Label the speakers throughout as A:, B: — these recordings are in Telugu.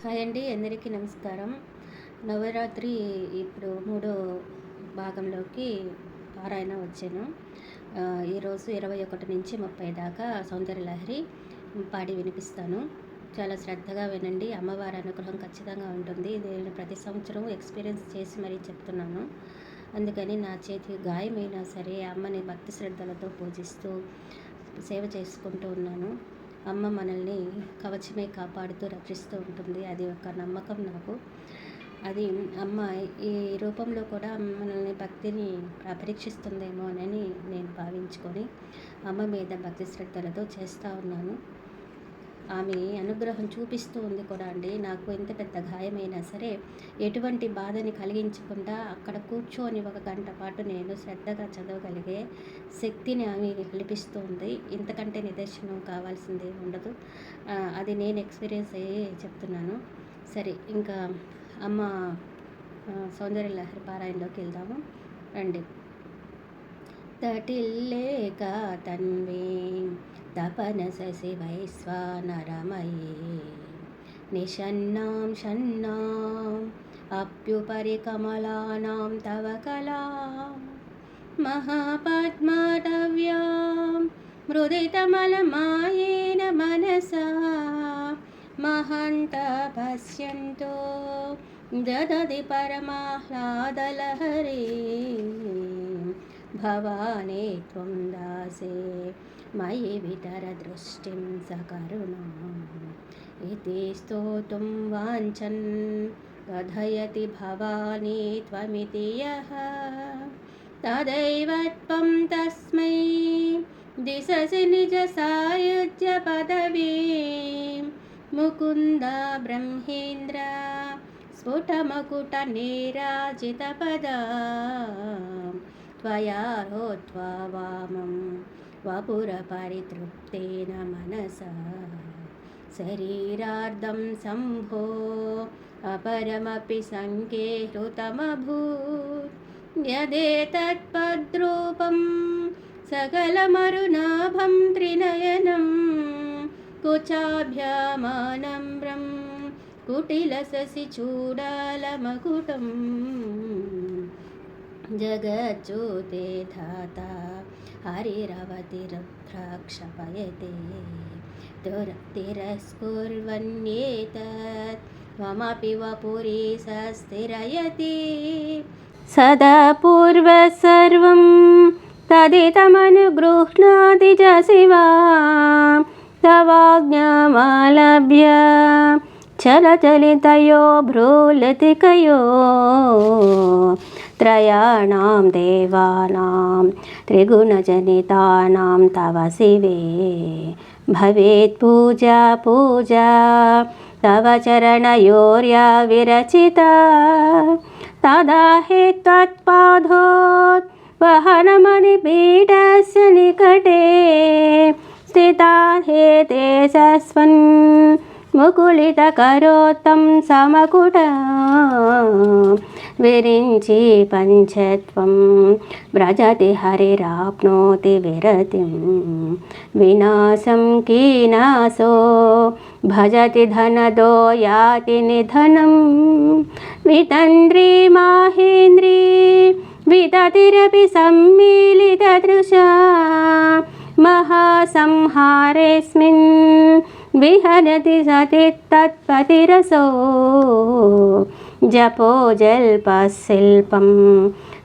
A: హాయ్ అండి అందరికీ నమస్కారం. నవరాత్రి ఇప్పుడు మూడో భాగంలోకి పారాయణ వచ్చాను. ఈరోజు ఇరవై ఒకటి నుంచి ముప్పై దాకా సౌందర్య లహరి పాడి వినిపిస్తాను. చాలా శ్రద్ధగా వినండి అమ్మవారి అనుగ్రహం ఖచ్చితంగా ఉంటుంది. ఇది నేను ప్రతి సంవత్సరం ఎక్స్పీరియన్స్ చేసి మరీ చెప్తున్నాను. అందుకని నా చేతి గాయమైనా సరే అమ్మని భక్తి శ్రద్ధలతో పూజిస్తూ సేవ చేసుకుంటూ ఉన్నాను. అమ్మ మనల్ని కవచమే కాపాడుతూ రక్షిస్తూ ఉంటుంది. అది ఒక నమ్మకం నాకు. అది అమ్మ ఈ రూపంలో కూడా మనల్ని భక్తిని పరీక్షిస్తుందేమో అని నేను భావించుకొని అమ్మ మీద భక్తి శ్రద్ధలతో చేస్తూ ఉన్నాను. ఆమె అనుగ్రహం చూపిస్తూ ఉంది కూడా అండి. నాకు ఎంత పెద్ద గాయమైనా సరే ఎటువంటి బాధని కలిగించకుండా అక్కడ కూర్చొని ఒక గంట పాటు నేను శ్రద్ధగా చదవగలిగే శక్తిని ఆమె కల్పిస్తూ ఉంది. ఇంతకంటే నిదర్శనం కావాల్సింది ఉండదు. అది నేను ఎక్స్పీరియన్స్ అయ్యి చెప్తున్నాను. సరే ఇంకా అమ్మ సౌందర్య లహరి పారాయణలోకి వెళ్దాము. రండి. తటిల్లేక తన్వీ తపన శశివైస్వానరమయే నిషన్నాం షన్నాం అప్యుపరి కమలానాం తవ కళా మహాపద్మాటవ్యాం మృదితమలమాయేన మనసా. మహంత పశ్యంతో దదది పరమాహ్లాదలహరే. భవానే త్వం దాసే మయి వితరదృష్టిం సకరుణాం ఇది స్తోతుం వాంఛన్ కథయతి భవానీ త్వమితి యః. తదైవ త్వం తస్మై దిశసి నిజ సాయుధ్య పదవీ. ముకుంద బ్రహ్మేంద్ర స్ఫుటమకుట నీరాజిత పద. త్వయా వామం वपुरपरितृप्तेन मनसा शरीरार्धं सम्भो अपरमपि सङ्के हृतमभूत् यदेतत्पद्रूपं सकलमरुनाभं त्रिनयनं कुचाभ्यामानम्रं कुटिलससिचूडालमकुटम् जगज्योते धाता हरिरवतिरुद्राक्षपयते। दुर तिरस्कुर्वन्येतत् त्वमपि वपुरी सस्थिरयति। सदा पूर्वसर्वं तदितमनुगृह्णाति च शिवा तवाज्ञामालभ्य चलचलितयो भ्रूलतिकयो त्रयाणां देवानां त्रिगुणजनितानां तव शिवे भवेत् पूजा पूजा तव चरणयोर्या विरचिता तदा हि त्वत्पादोत् वहनमणिपीठस्य निकटे स्थिता हे ते सस्वन् मुकुलितकरोत्तं समकुट विरिञ्चि पञ्चत्वं व्रजति हरिराप्नोति विरतिं विनाशं कीनासो भजति धनदो याति निधनं वितन्द्री माहेन्द्री विततिरपि सम्मीलितदृशा महासंहारेऽस्मिन् विहरति सति तत्पतिरसो జపోజల్పశిల్పం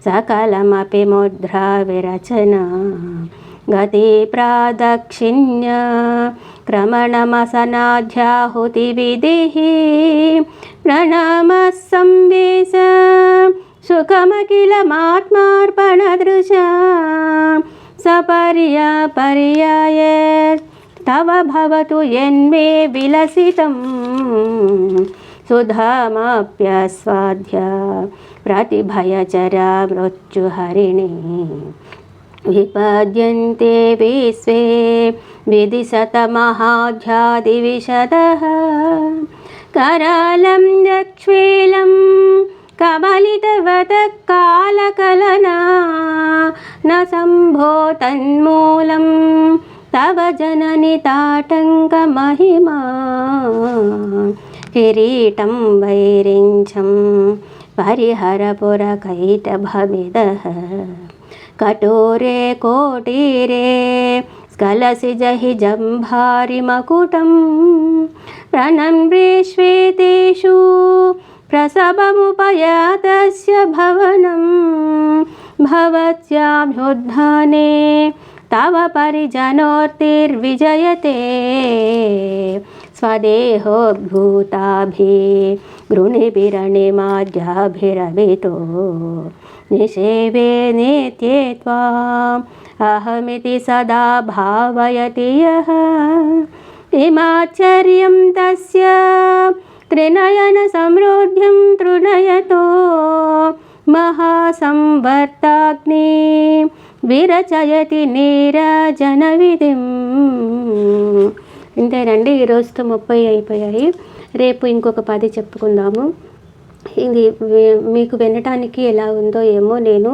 A: సకలమపి ముద్రా విరచన గతి ప్రాదక్షిణ్య క్రమణమసనాధ్యాహుతి విధి ప్రణమ సంవేశ సుఖమఖిలమాత్మార్పణదృశ సపర్యా పర్యాయ తవ భవతు ఎన్మే విలసితం सुधामप्यस्वाद्य प्रतिभयचरा मृत्युहरिणी। विपद्यन्ते विश्वे विदिशतमहाध्यादिविशदः करालं यक्ष्वेलं कमलितवतः कालकलना न सम्भो तन्मूलं तव जननि ताटङ्कमहिमा కిరీటం వైరించం. పరిహరపురకైటభమిద. కటోరే కోటీరే స్కలసిజహి జంభారి మకుటం. ప్రణమ్రీశ్వేతేషు ప్రసభముపయాతస్య భవనం. భవత్యాభ్యుద్ధానే తవ పరిజనోర్తిర్విజయతే. स्वदेहोद्भूताभि स्वदेहोद्भूताभिगृणिरणिमाद्याभिरवितो निषेवे नित्ये त्वाम् अहमिति सदा भावयति यः। इमाचर्यं तस्य त्रिनयनसमृद्धिं तृणयतो। महासंवर्ताग्नि विरचयति नीरजनविधिम्। ఇంతేనండి ఈరోజుతో ముప్పై అయిపోయాయి. రేపు ఇంకొక పది చెప్పుకుందాము. ఇది మీకు వినటానికి ఎలా ఉందో ఏమో నేను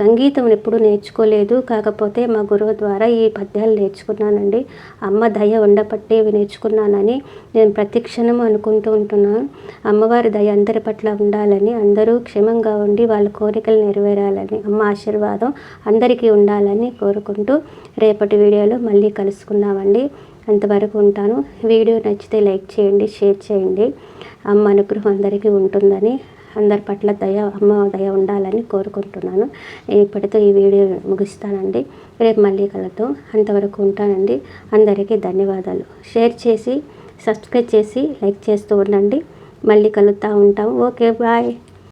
A: సంగీతం ఎప్పుడు నేర్చుకోలేదు. కాకపోతే మా గురువు ద్వారా ఈ పద్యాలు నేర్చుకున్నానండి. అమ్మ దయ ఉండపట్టే నేర్చుకున్నానని నేను ప్రతి క్షణం అనుకుంటూ ఉంటున్నాను అమ్మవారి దయ అందరి పట్ల ఉండాలని అందరూ క్షేమంగా ఉండి వాళ్ళ కోరికలు నెరవేరాలని అమ్మ ఆశీర్వాదం అందరికీ ఉండాలని కోరుకుంటూ రేపటి వీడియోలో మళ్ళీ కలుసుకుందామండి. అంతవరకు ఉంటాను. వీడియో నచ్చితే లైక్ చేయండి షేర్ చేయండి. అమ్మ అనుగ్రహం అందరికీ ఉంటుందని అందరి పట్ల దయ అమ్మ దయ ఉండాలని కోరుకుంటున్నాను. ఇప్పటితో ఈ వీడియో ముగిస్తానండి. రేపు మళ్ళీ కలుద్దాం అంతవరకు ఉంటానండి. అందరికీ ధన్యవాదాలు. షేర్ చేసి సబ్స్క్రైబ్ చేసి లైక్ చేస్తూ ఉండండి. మళ్ళీ కలుగుతూ ఉంటాం. Okay bye.